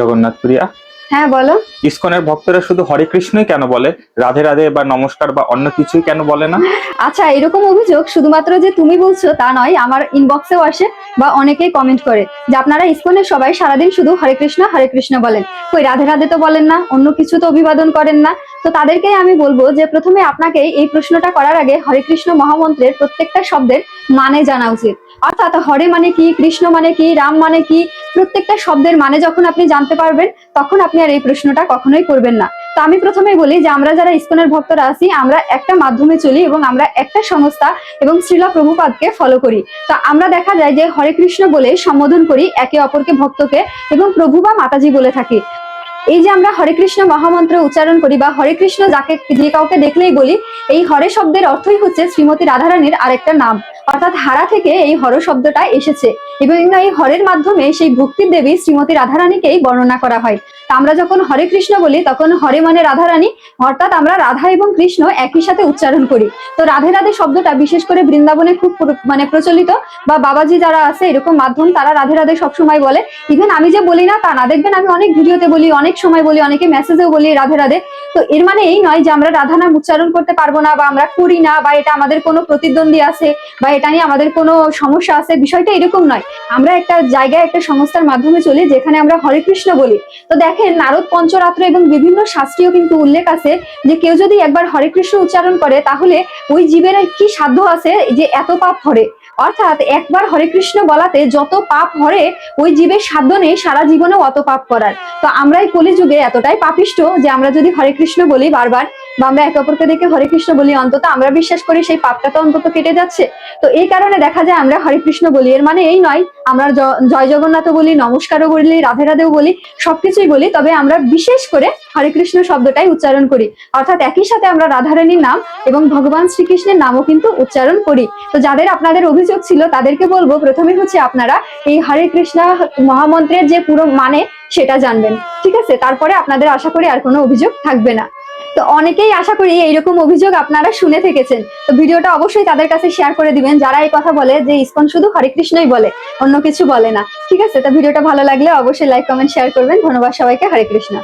জগন্নাথ প্রিয়া। হ্যাঁ বলো। ইসকনের ভক্তরা শুধু হরে কৃষ্ণই কেন বলে? রাধে রাধে বা নমস্কার বা অন্য কিছুই কেন বলে না? আচ্ছা এরকম অভিযোগ শুধুমাত্র যে তুমি বলছো তা নয় আমার ইনবক্সেও আসে বা অনেকেই কমেন্ট করে যে আপনারা ইসকনের সবাই সারাদিন শুধু হরে কৃষ্ণ হরে কৃষ্ণ বলেন। কই রাধে রাধে তো বলেন না অন্য কিছু তো অভিবাদন করেন না। তো তাদেরকেই আমি বলব যে প্রথমে আপনাকে এই প্রশ্নটা করার আগে হরে কৃষ্ণ মহামন্ত্রের প্রত্যেকটা শব্দের মানে জানা উচিত। অর্থাৎ হরে মানে কি, কৃষ্ণ মানে কি, রাম মানে কি, প্রত্যেকটা শব্দের মানে যখন আপনি জানতে পারবেন, তখন আপনি আর এই প্রশ্নটা কখনোই করবেন না। তো আমি প্রথমে বলি যে আমরা যারা ইসকনের ভক্তরা আছি, আমরা একটা মাধ্যমে চলি এবং আমরা একটা সংস্থা এবং শ্রীলা প্রভুপাদকে ফলো করি। তো আমরা দেখা যায় যে হরে কৃষ্ণ বলে সম্বোধন করি একে অপরকে ভক্তকে এবং প্রভু বা মাতাজি বলে থাকি। এই যে আমরা হরে কৃষ্ণ মহামন্ত্র উচ্চারণ করি বা হরে কৃষ্ণ যাকে যে কাউকে দেখলেই বলি, এই হরে শব্দের অর্থই হচ্ছে শ্রীমতী রাধারানীর আরেকটা নাম। অর্থাৎ হারা থেকে এই হর শব্দটা এসেছে। এবং এই হরের মাধ্যমে সেই ভক্তির দেবী শ্রীমতী রাধারানীকেই বর্ণনা করা হয়। তা আমরা যখন হরে কৃষ্ণ বলি, তখন হরে মানে রাধারানী, অর্থাৎ আমরা রাধা এবং কৃষ্ণ একই সাথে উচ্চারণ করি। তো রাধে রাধে শব্দটা বিশেষ করে বৃন্দাবনে খুব মানে প্রচলিত, বা বাবাজি যারা আছে, এরকম মাধ্যম তারা রাধে রাধে সবসময় বলে। ইভেন আমি যে বলি না তা না, দেখবেন আমি অনেক ভিডিওতে বলি, অনেক সময় বলি, অনেকে মেসেজেও বলি রাধে রাধে। তো এর মানে এই নয় যে আমরা রাধা নাম উচ্চারণ করতে পারব না বা আমরা করি না বা এটা আমাদের কোনো প্রতিদ্বন্দ্বী আছে বা এটা নিয়ে আমাদের কোনো সমস্যা আছে, বিষয়টা এরকম নয়। আমরা একটা জায়গায়, একটা সংস্থার মাধ্যমে চলি যেখানে আমরা হরে কৃষ্ণ বলি। তো দেখেন, নারদ পঞ্চরাত্র এবং বিভিন্ন শাস্ত্রীয় কিন্তু উল্লেখ আছে যে কেউ যদি একবার হরে কৃষ্ণ উচ্চারণ করে, তাহলে ওই জীবের কি সাধ্য আছে যে এত পাপ হরে? অর্থাৎ একবার হরে কৃষ্ণ বলাতে যত পাপ হরে, ওই জীবের সাধ্য নেই, সারা জীবনেও অত পাপ করার। তো আমরা এই কলিযুগে এতটাই পাপিষ্ট যে আমরা যদি হরে কৃষ্ণ বলি বারবার বা আমরা একে অপরকে দেখে হরে কৃষ্ণ বলি, অন্তত আমরা বিশ্বাস করি সেই পাপটা তো অন্তত কেটে যাচ্ছে। তো এই কারণে দেখা যায় আমরা হরে কৃষ্ণ বলি, এর মানে এই নয়, আমরা জয় জগন্নাথও বলি, নমস্কারও বলি রাধে রাধেও বলি, সবকিছুই বলি, তবে আমরা বিশেষ করে হরে কৃষ্ণ শব্দটাই উচ্চারণ করি। অর্থাৎ একই সাথে আমরা রাধারানীর নাম এবং ভগবান শ্রীকৃষ্ণের নামও কিন্তু উচ্চারণ করি। তো যাদের আপনাদের অভিযোগ ছিল তাদেরকে বলব, প্রথমে হচ্ছে আপনারা এই হরে কৃষ্ণ মহামন্ত্রের যে পুরো মানে সেটা জানবেন। ঠিক আছে? তারপরে আপনাদের আশা করি আর কোনো অভিযোগ থাকবে না। তো অনেকেই আশা করি এইরকম অভিযোগ আপনারা শুনে থেকেছেন। তো ভিডিওটা অবশ্যই তাদের কাছে শেয়ার করে দিবেন। যারা এই কথা বলে যে ইস্কন শুধু হরে কৃষ্ণই বলে, অন্য কিছু বলে না। ঠিক আছে? তো ভিডিওটা ভালো লাগলে অবশ্যই লাইক কমেন্ট শেয়ার করবেন। ধন্যবাদ সবাইকে। হরে কৃষ্ণ।